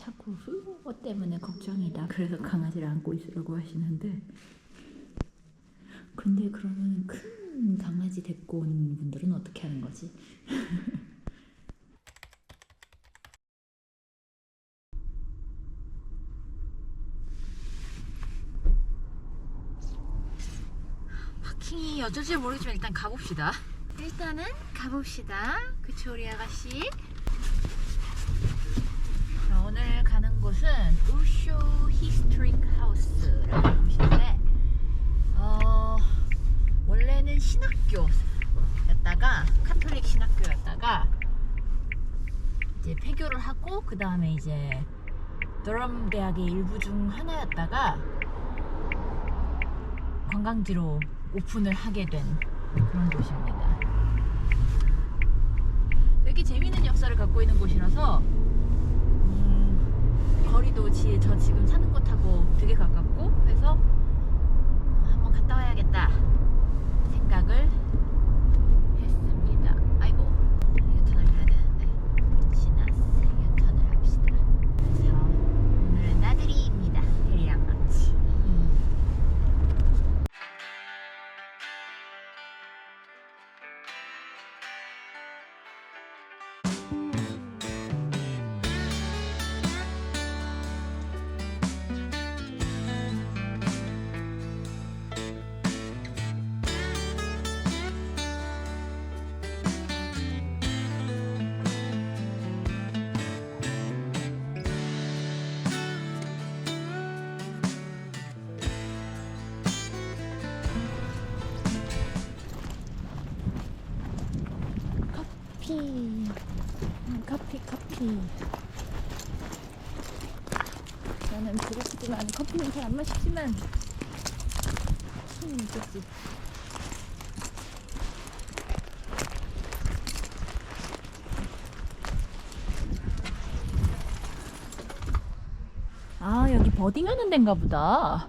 자꾸 훌륭어 때문에 걱정이다. 그래서 강아지를 안고 있으라고 하시는데 근데 그러면 큰 강아지 데리고 온 분들은 어떻게 하는 거지? 파킹이 어쩔지 모르겠지만 일단 가봅시다. 일단은 가봅시다. 그쵸 우리 아가씨. 자, 오늘 가는 곳은 우쇼 히스토릭 하우스라는 곳인데 어, 원래는 신학교였다가 카톨릭 신학교였다가 이제 폐교를 하고 그 다음에 이제 더럼 대학의 일부 중 하나였다가 관광지로 오픈을 하게 된 그런 곳입니다. 되게 재밌는 역사를 갖고 있는 곳이라서 음, 거리도 지, 저 지금 사는 곳하고 되게 가깝고 해서 한번 갔다 와야겠다 생각을 커피. 음, 커피 커피. 나는 부럽지만 커피는 잘 안 마시지만 힘이 있겠지. 아 여기 버딩 하는 데인가 보다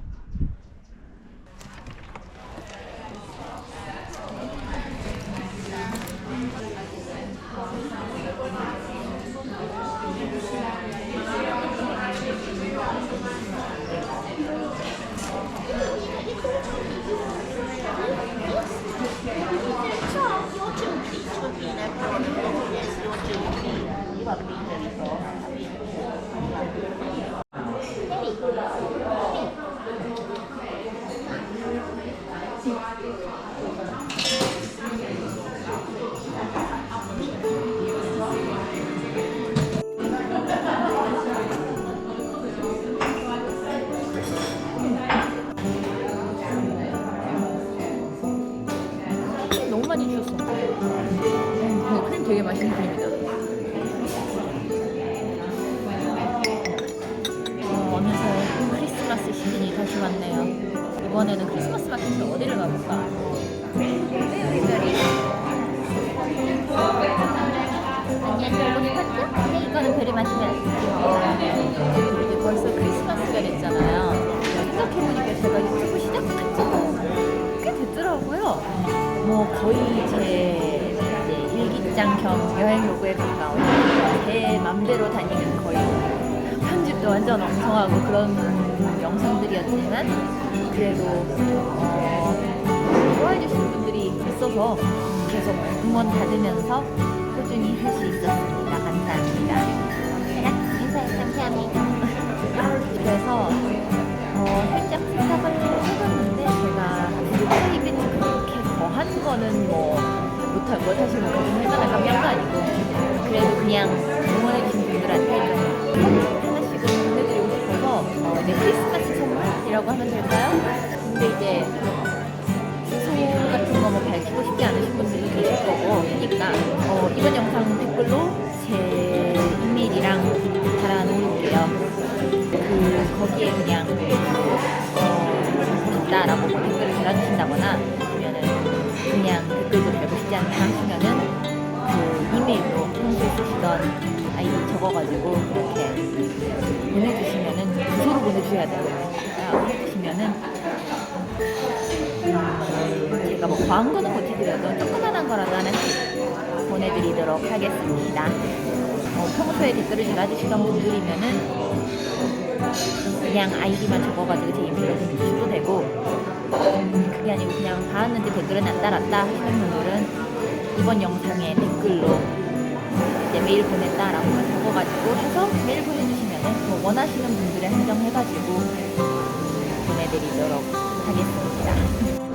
겸 여행 로그에 가까운 제 맘대로 다니는 거의 편집도 완전 엉성하고 그런 영상들이었지만 그래도 어, 좋아해 주시는 분들이 있어서 계속 응원 받으면서 꾸준히 할 수 있었습니다. 감사합니다. 인사해 감사합니다. 그래서 어, 살짝 생각을 해봤는데 제가 프라이빗 그렇게 거한 거는 뭐 못하고 사실 뭐 그렇게 할만한 감량도 아니고 그래도 그냥 응원해주신 분들한테 좀 하나씩 보내드리고 싶어서 어, 이제 크리스마스 선물이라고 하면 될까요? 근데 이제 주소 같은 거뭐 밝히고 싶지 않으신 분들도 계실 거고 하니까 어, 이번 영상 댓글로 제 이메일이랑 달아놓을게요. 그 거기에 그냥 쓰시던 아이디 적어가지고 그렇게 보내주시면은 주소로 보내주셔야 돼요. 아, 해주시면은 음, 제가 뭐 과한 거는 못 해드려도 조그만한 거라도 하나씩 보내드리도록 하겠습니다. 어, 평소에 댓글을 달아주시던 분들이면은 그냥 아이디만 적어가지고 제 이메일을 주셔도 되고 음, 그게 아니고 그냥 봤는데 댓글은 안 달았다 하시는 분들은 이번 영상에 댓글로 이제 메일 보냈다라고만 적어가지고 해서 메일 보내주시면은 뭐 원하시는 분들에 한정해가지고 보내드리도록 하겠습니다.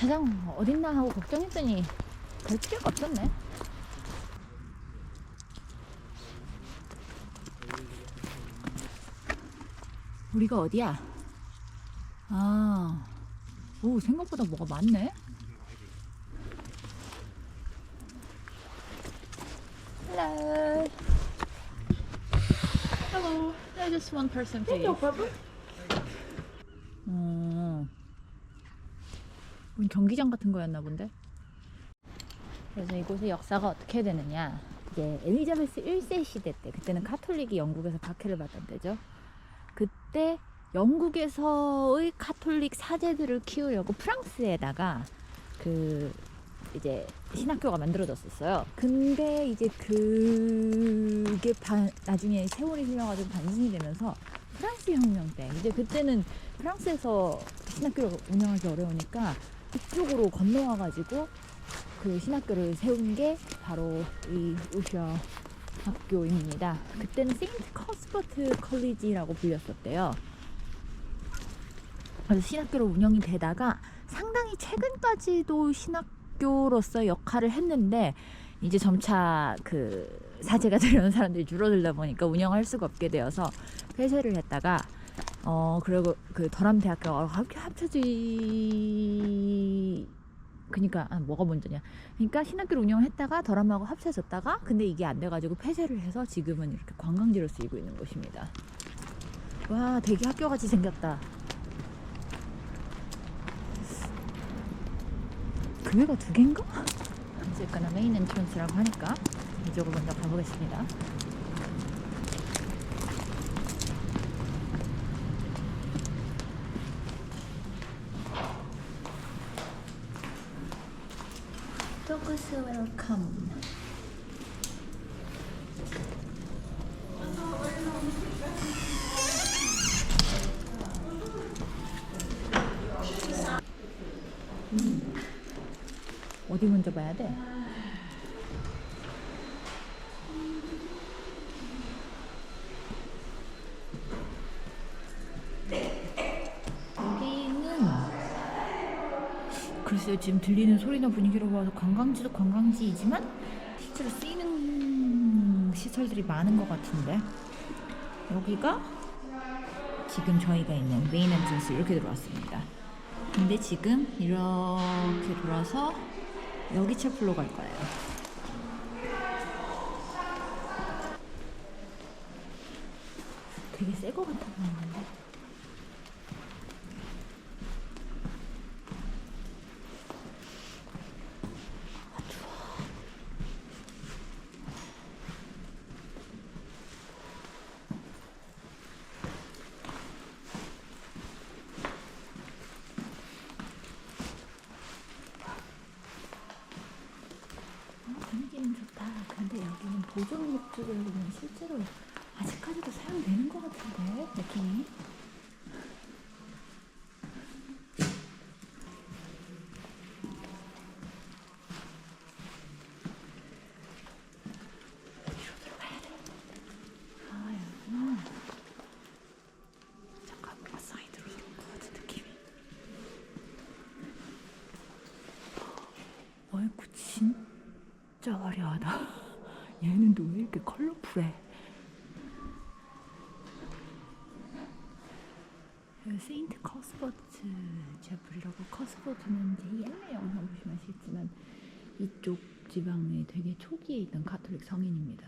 주차장 어딨나 하고 걱정했더니 갈 필요가 없었네. 우리가 어디야? 아, 오 생각보다 뭐가 많네. Hello. Hello. Yeah, just one person, please. 음, 무슨 경기장 같은 거였나 본데. 그래서 이곳의 역사가 어떻게 되느냐. 이제 엘리자베스 1세 시대 때, 그때는 카톨릭이 영국에서 박해를 받던 때죠. 그때 영국에서의 카톨릭 사제들을 키우려고 프랑스에다가 그 이제 신학교가 만들어졌었어요. 근데 이제 그게 반- 나중에 세월이 흘러가지고 반신이 되면서 프랑스 혁명 때 이제 그때는 프랑스에서 신학교를 운영하기 어려우니까 그쪽으로 건너와가지고 그 신학교를 세운 게 바로 이 우셔 학교입니다. 그때는 세인트 커스버트 컬리지라고 불렸었대요. 그래서 신학교로 운영이 되다가 상당히 최근까지도 신학교로서 역할을 했는데 이제 점차 그 사제가 되려는 사람들이 줄어들다 보니까 운영할 수가 없게 되어서 폐쇄를 했다가 어 그리고 그 더람 대학교가 합- 합쳐지 그니까 아, 뭐가 먼저냐. 그러니까 신학교를 운영했다가 더람하고 합쳐졌다가 근데 이게 안 돼가지고 폐쇄를 해서 지금은 이렇게 관광지로 쓰이고 있는 곳입니다. 와 되게 학교같이 생겼다. 교회가 두 개인가? 어쨌거나 메인 엔트런스라고 하니까 이쪽으로 먼저 가보겠습니다 토크스 웰컴 어디 먼저 봐야 돼? 여기는 글쎄요 지금 들리는 소리나 분위기로 봐서 관광지도 관광지이지만 실제로 쓰이는 시설들이 많은 것 같은데 여기가 지금 저희가 있는 메인 엔트런스 이렇게 들어왔습니다. 근데 지금 이렇게 돌아서 여기 채플로 갈 거예요. 되게 새 거 같아 보이는데 어, 분위기는 좋다. 근데 여기는 보존 목적으로 보면 실제로 아직까지도 사용되는 것 같은데 느낌이. 뒤로 들어가야 돼. 아, 여기 화려하다. 얘는 또 왜 이렇게 컬러풀해? 여기 세인트 커스버트 제플이라고 커스버트는 제 옛날 영상 보시면 아시겠지만 이쪽 지방에 되게 초기에 있던 가톨릭 성인입니다.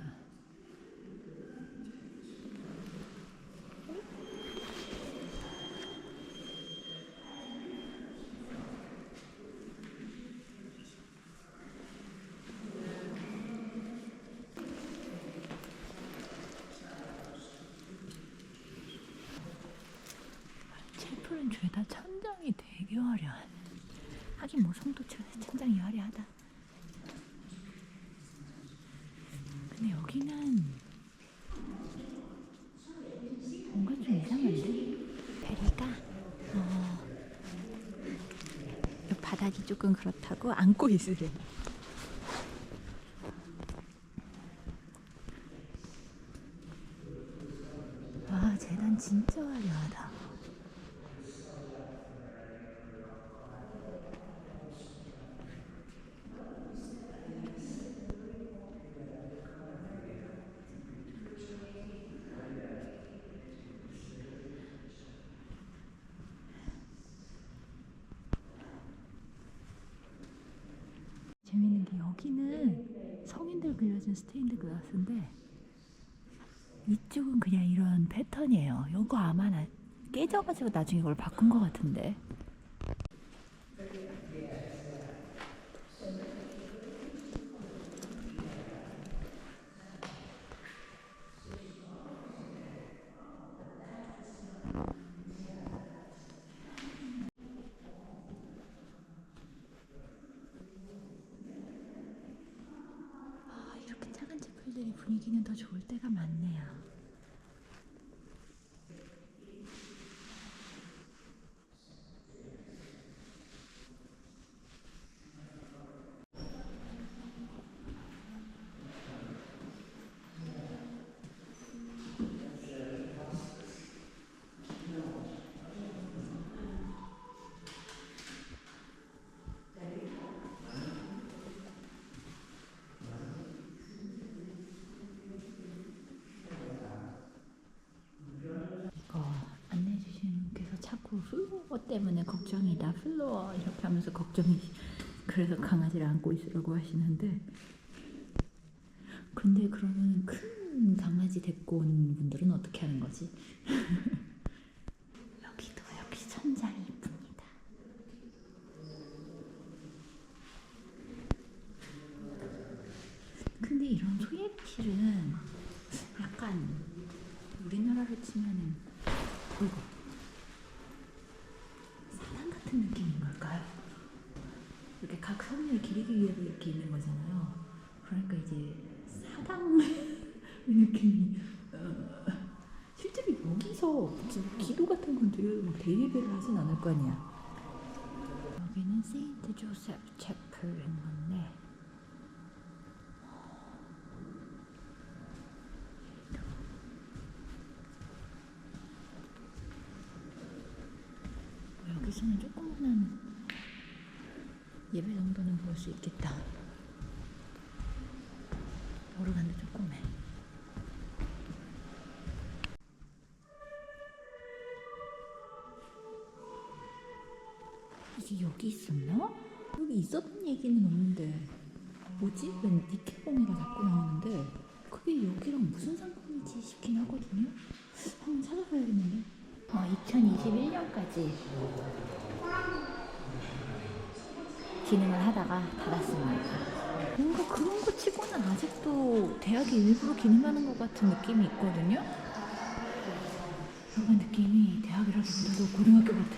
죄다 천장이 되게 화려한. 하긴 뭐 천- 천장이 화려하다. 근데 여기는 뭔가 좀 이상한데? 베리가 어, 이 바닥이 조금 그렇다고 안고 있으래. 와 재단 진짜 화려하다. 재밌는 게 여기는 성인들 그려진 스테인드 글라스인데 이쪽은 그냥 이런 패턴이에요. 이거 아마 나, 깨져가지고 나중에 이걸 바꾼 것 같은데. 아, 이렇게 작은 제품들이 분위기는 더 좋을 때가 많네요. 이거 안내해 주시는 분께서 자꾸 플로어 때문에 걱정이다. 플로어 이렇게 하면서 걱정이 그래서 강아지를 안고 있으라고 하시는데 근데 그러면 큰 강아지 데리고 온 분들은 어떻게 하는 거지? 여기도 역시 천장이 이쁩니다. 근데 이런 소예실은 약간 우리나라로 치면은 어이구 사당 같은 느낌인 걸까요? 이렇게 각 성을 기리기 위해서 이렇게 있는 거잖아요. 그러니까 이제 사당 느낌이 어, 실제로 여기서 기도 같은 건 되게 막 대예배를 하진 않을 거 아니야. 여기는 세인트 조셉 채플인 건데 뭐 여기서는 조금은 예배 볼수 있겠다. 오르간도 조금해. 이게 여기 있었나? 여기 있었던 얘기는 없는데 뭐지? 웬 니케봉이가 자꾸 나오는데 그게 여기랑 무슨 상관이지 싶긴 하거든요. 한번 찾아봐야겠는데. 어, 2021년까지 기능을 하다가 닫았습니다. 뭔가 그런 거 치고는 아직도 대학이 일부러 기능하는 것 같은 느낌이 있거든요. 약간 느낌이 대학이라기보다도 고등학교 같아.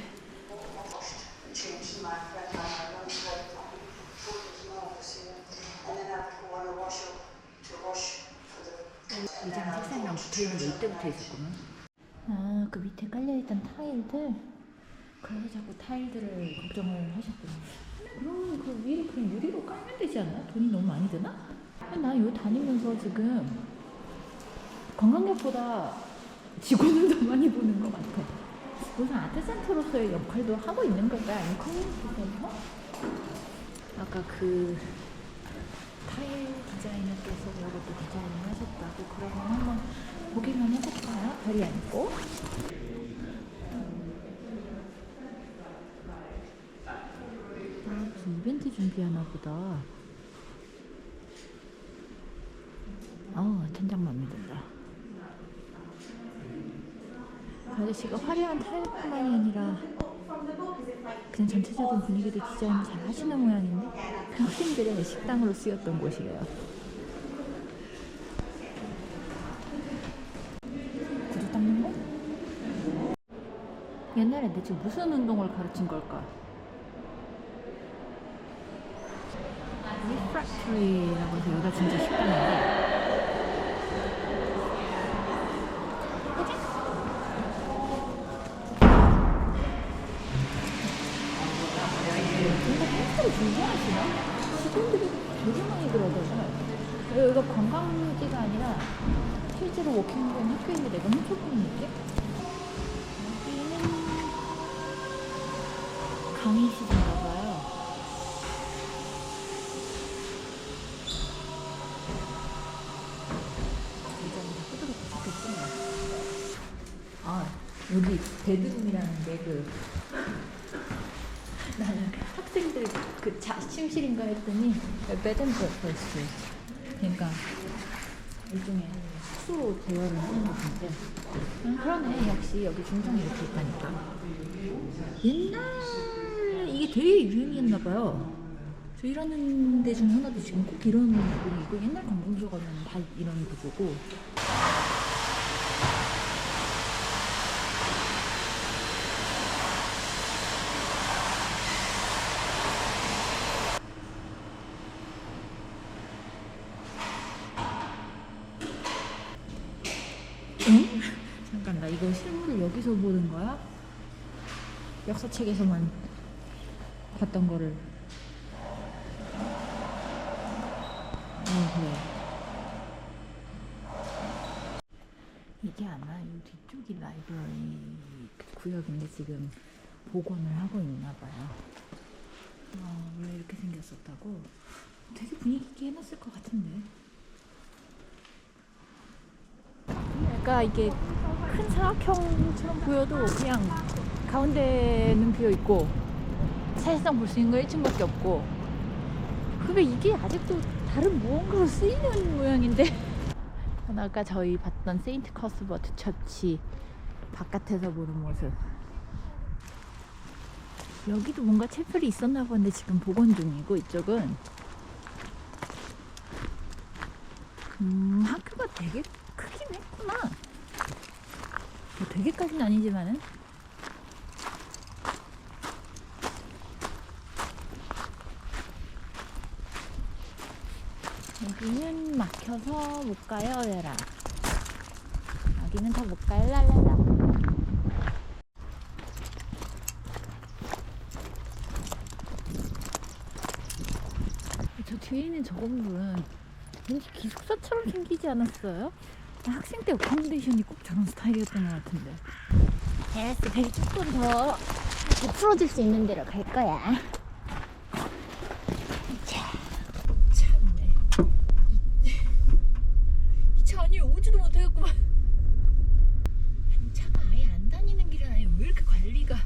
의자가 책상이랑 붙어 있는 게 이때부터 있었구나. 아, 그 밑에 깔려있던 타일들? 그래서 자꾸 타일들을 걱정을 하셨구나. 그러면 그 위로 그냥 유리로 깔면 되지 않나? 돈이 너무 많이 드나? 나 이거 다니면서 지금 관광객보다 직원을 더 많이 보는 것 같아. 무슨 아트센터로서의 역할도 하고 있는 걸까? 아니면 커뮤니티 센터? 아까 그 타일 디자이너께서 이것도 디자인을 하셨다고 그러면 한번 보기만 해볼까요? 별이 아니고 아 무슨 이벤트 준비하나 보다 아우 천장 마음에 든다 그 아저씨가 화려한 타일뿐만이 아니라 그냥 전체적인 분위기도 디자인을 잘 하시는 모양인데 학생들의 식당으로 쓰였던 곳이에요. 구두 닦는 거? 옛날에 대체 무슨 운동을 가르친 걸까? 리프렉터리라고 해서 여기가 진짜 식당인데 준비하시나? 직원들이 되게 많이 들어가요. 여기가 관광지가 아니라 실제로 워킹된 학교인데 내가 훔쳐보는 느낌? 베드룸이라는 게그 나는 학생들 그 자심실인가 했더니 베드앤브레퍼스 그러니까 일종의 숙소로 대여를 하는 곳인데. 음, 그러네. 역시 여기 중성이 이렇게 있다니까. 옛날 이게 되게 유행이었나 봐요. 저 일하는 데 중에 하나도 지금 꼭 이런 부분이고 옛날 관공서 가면 다 이런 구조고 응? 잠깐 나 이거 실물을 여기서 보는 거야? 역사 책에서만 봤던 거를. 어 그래 이게 아마 이 뒤쪽이 라이브러리 그 구역인데 지금 복원을 하고 있나 봐요. 어, 원래 이렇게 생겼었다고? 되게 분위기 있게 해놨을 것 같은데. 그러니까 이게 큰 사각형처럼 보여도 그냥 가운데는 비어 있고 사실상 볼 수 있는 거 1층밖에 없고. 근데 이게 아직도 다른 무언가로 쓰이는 모양인데? 아까 저희 봤던 세인트 커스버트 처치 바깥에서 보는 모습. 여기도 뭔가 채플이 있었나 본데 지금 복원 중이고 이쪽은. 음 학교가 되게 크긴 했구나. 뭐 되게까지는 아니지만은 여기는 막혀서 못 가요, 얘라. 여기는 더 못 가요, 랄랄라. 저 뒤에 있는 저 건물은 왠지 기숙사처럼 생기지 않았어요? 나 학생 때 어코모데이션이 꼭 저런 스타일이었던 것 같은데. 알았어. 배 조금 더 풀어줄 수 있는 데로 갈 거야. 참네. 이 차 아니 오지도 못하겠구만. 아니 차가 아예 안 다니는 길은 아니에요. 왜 이렇게 관리가?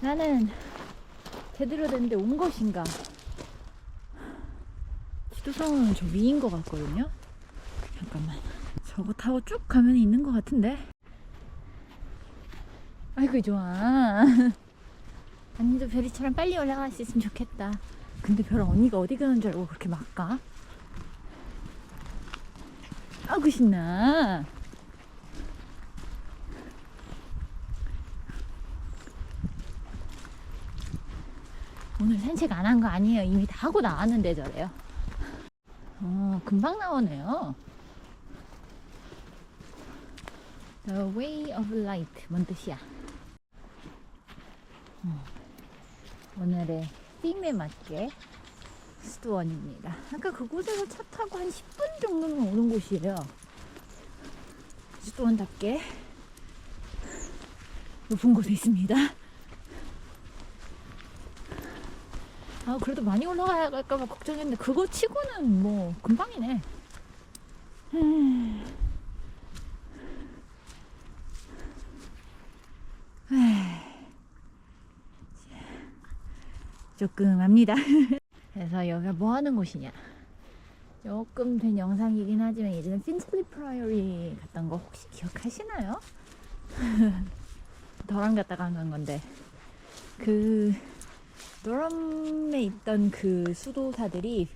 나는 제대로 된데온 것인가? 지도상은 저 위인 것 같거든요. 잠깐만. 저거 타고 쭉 가면 있는 것 같은데. 아이고 좋아. 언니도 별이처럼 빨리 올라갈 수 있으면 좋겠다. 근데 별 언니가 어디 가는 줄 알고 그렇게 막 가? 아이고 신나. 오늘 산책 안 한 거 아니에요. 이미 다 하고 나왔는데 저래요. 어, 금방 나오네요. The way of light. 뭔 뜻이야? 어, 오늘의 띵에 맞게 수도원입니다. 아까 그곳에서 차 타고 한 10분 정도면 오는 곳이에요. 수도원답게 높은 곳에 있습니다. 아 그래도 많이 올라가야 할까봐 걱정했는데 그거 치고는 뭐 금방이네. 음. 조금 합니다. 그래서 여기가 뭐 하는 곳이냐? 조금 된 영상이긴 하지만 예전에 핀슬리 프라이어리 갔던 거 혹시 기억하시나요? 더랑 갔다가 안간 건데 그 노럼에 있던 그 수도사들이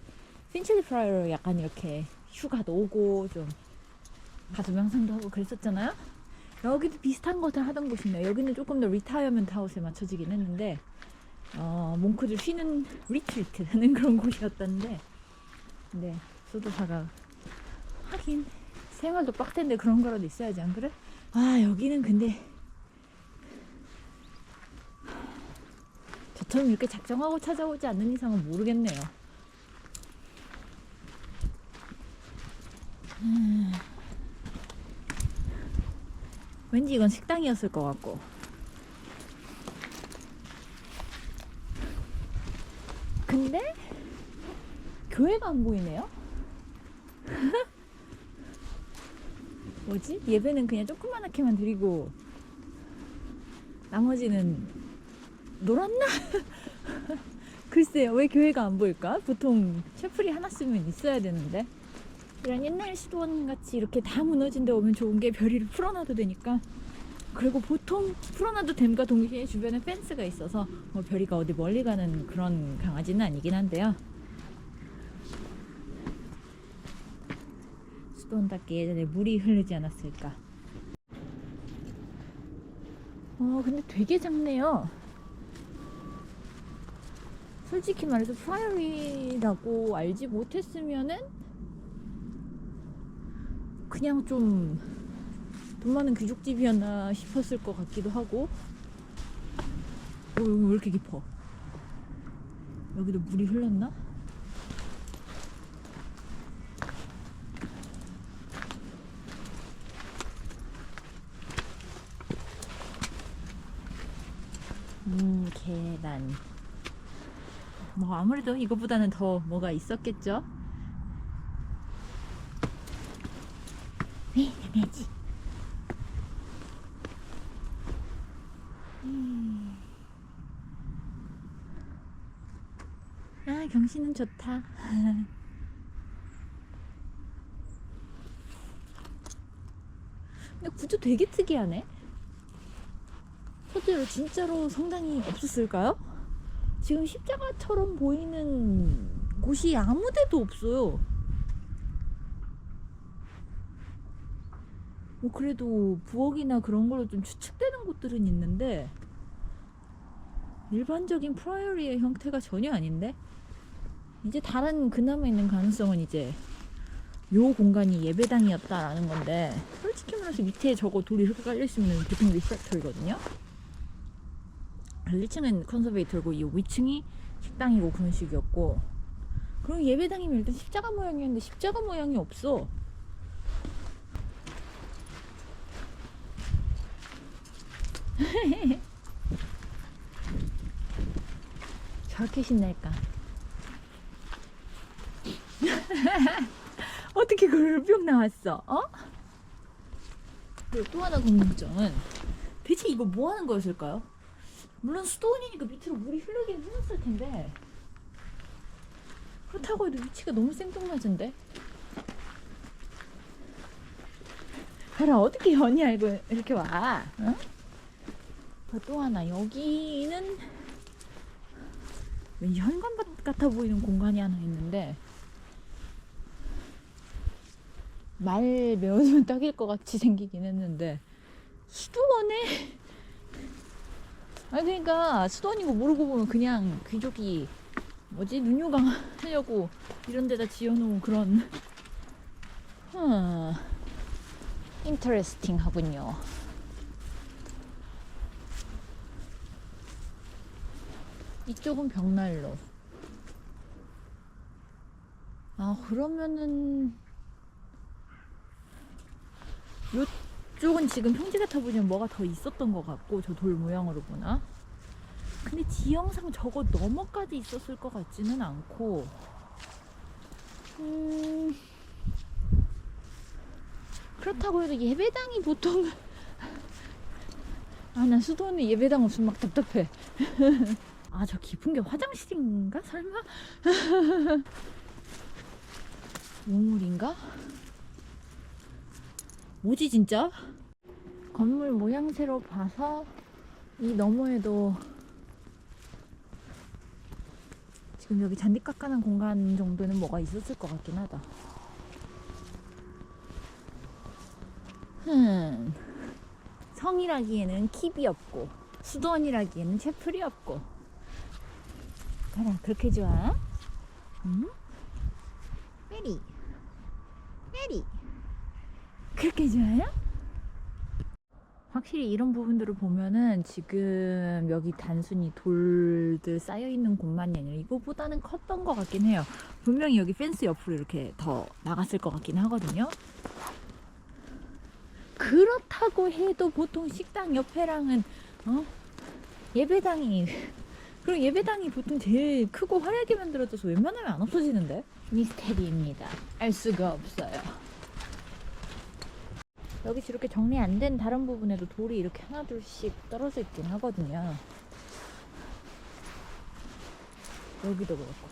핀슬리 프라이어리 약간 이렇게 휴가도 오고 좀 가수 명상도 하고 그랬었잖아요. 여기도 비슷한 것을 하던 곳이네요. 여기는 조금 더 리타이어먼트 하우스에 맞춰지긴 했는데 어, 몽크들 쉬는 리트리트 하는 그런 곳이었던데 네 수도사가 하긴 생활도 빡텐데 그런 거라도 있어야지 안 그래? 아 여기는 근데 저처럼 이렇게 작정하고 찾아오지 않는 이상은 모르겠네요 음. 왠지 이건 식당이었을 것 같고 근데 교회가 안 보이네요. 뭐지? 예배는 그냥 조그만하게만 드리고 나머지는 놀았나? 글쎄요, 왜 교회가 안 보일까? 보통 채플이 하나쯤은 있어야 되는데 이런 옛날 시도원 같이 이렇게 다 무너진 데 오면 좋은 게 별이를 풀어놔도 되니까 그리고 보통 풀어놔도 됨과 동시에 주변에 펜스가 있어서 뭐 별이가 어디 멀리 가는 그런 강아지는 아니긴 한데요. 수도원답게 예전에 물이 흐르지 않았을까. 어, 근데 되게 작네요. 솔직히 말해서 프라이어리라고 알지 못했으면은 그냥 좀 돈 많은 귀족집이었나 싶었을 것 같기도 하고 어, 여기 왜 이렇게 깊어? 여기도 물이 흘렀나? 음, 계단. 뭐 아무래도 이거보다는 더 뭐가 있었겠죠? 네, 해야지. 아, 경치는 좋다. 근데 구조 되게 특이하네. 실제로 진짜로 성당이 없었을까요? 지금 십자가처럼 보이는 곳이 아무 데도 없어요. 뭐 그래도 부엌이나 그런 걸로 좀 추측되는 곳들은 있는데 일반적인 프라이어리의 형태가 전혀 아닌데 이제 다른 그나마 있는 가능성은 이제 요 공간이 예배당이었다라는 건데 솔직히 말해서 밑에 저거 돌이 이렇게 깔려있으면 보통 리셉터이거든요 1층은 컨서베이터고 이 위층이 식당이고 그런 식이었고 그리고 예배당이면 일단 십자가 모양이었는데 십자가 모양이 없어 저렇게 신날까 어떻게 그걸 뿅 나왔어 어? 그리고 또 하나 궁금점은 대체 이거 뭐 하는 거였을까요? 물론 수도원이니까 밑으로 물이 흐르긴 흘렀을 텐데. 그렇다고 해도 위치가 너무 생뚱맞은데? 봐라 어떻게 연이 알고 이렇게 와? 응? 어, 또 하나. 여기는 현관 같아 보이는 공간이 하나 있는데. 말 메워주면 딱일 것 같이 생기긴 했는데. 수도원에 아니 그러니까 수도원이고 모르고 보면 그냥 귀족이 뭐지? 눈요강 하려고 이런 데다 지어놓은 그런. 인터레스팅 하군요. 이쪽은 벽난로. 아 그러면은 요 쪽은 지금 평지 같아 보면 뭐가 더 있었던 것 같고 저 돌 모양으로 보나? 근데 지형상 저거 너머까지 있었을 것 같지는 않고 음 그렇다고 해도 예배당이 보통 아 난 수도원에 예배당 없으면 막 답답해 아 저 깊은 게 화장실인가 설마? 우물인가? 뭐지 진짜? 건물 모양새로 봐서 이 너머에도 지금 여기 잔디 깎아놓은 공간 정도는 뭐가 있었을 것 같긴 하다. 흠. 성이라기에는 킵이 없고 수도원이라기에는 채플이 없고 가라 그렇게 좋아? 응? 메리 메리 그렇게 좋아요? 확실히 이런 부분들을 보면은 지금 여기 단순히 돌들 쌓여 있는 곳만이 아니라 이거보다는 컸던 것 같긴 해요. 분명히 여기 펜스 옆으로 이렇게 더 나갔을 것 같긴 하거든요. 그렇다고 해도 보통 식당 옆에랑은 어? 예배당이 그리고 예배당이 보통 제일 크고 화려하게 만들어져서 웬만하면 안 없어지는데 미스테리입니다. 알 수가 없어요. 여기 이렇게 정리 안 된 다른 부분에도 돌이 이렇게 하나둘씩 떨어져 있긴 하거든요. 여기도 그렇고.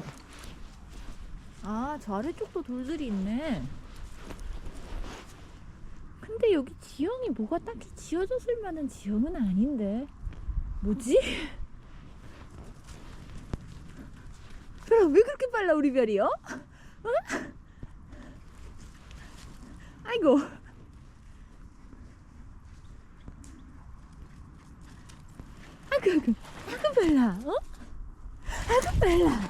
아, 저 아래쪽도 돌들이 있네. 근데 여기 지형이 뭐가 딱히 지어졌을 만한 지형은 아닌데. 뭐지? 별아, 왜 그렇게 빨라, 우리 별이, 어? 어? 아이고. 아그 아그 아그 별라 어? 아그 별라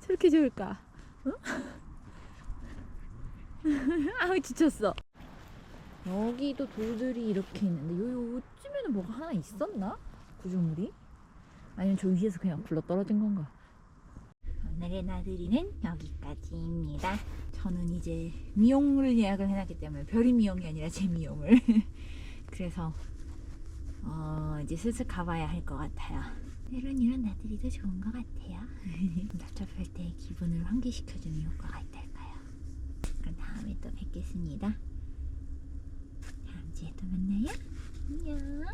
저렇게 좋을까? 어? 아우 지쳤어 여기도 돌들이 이렇게 있는데 요 요쯤에는 뭐가 하나 있었나? 구조물이? 아니면 저 위에서 그냥 굴러 떨어진 건가? 오늘의 나들이는 여기까지입니다. 저는 이제 미용을 예약을 해놨기 때문에 별이 미용이 아니라 제 미용을 그래서 어, 이제 슬슬 가봐야 할 것 같아요. 때론 이런 나들이도 좋은 것 같아요. 답답할 때 기분을 환기시켜주는 효과가 있달까요? 그럼 다음에 또 뵙겠습니다. 다음 주에 또 만나요. 안녕.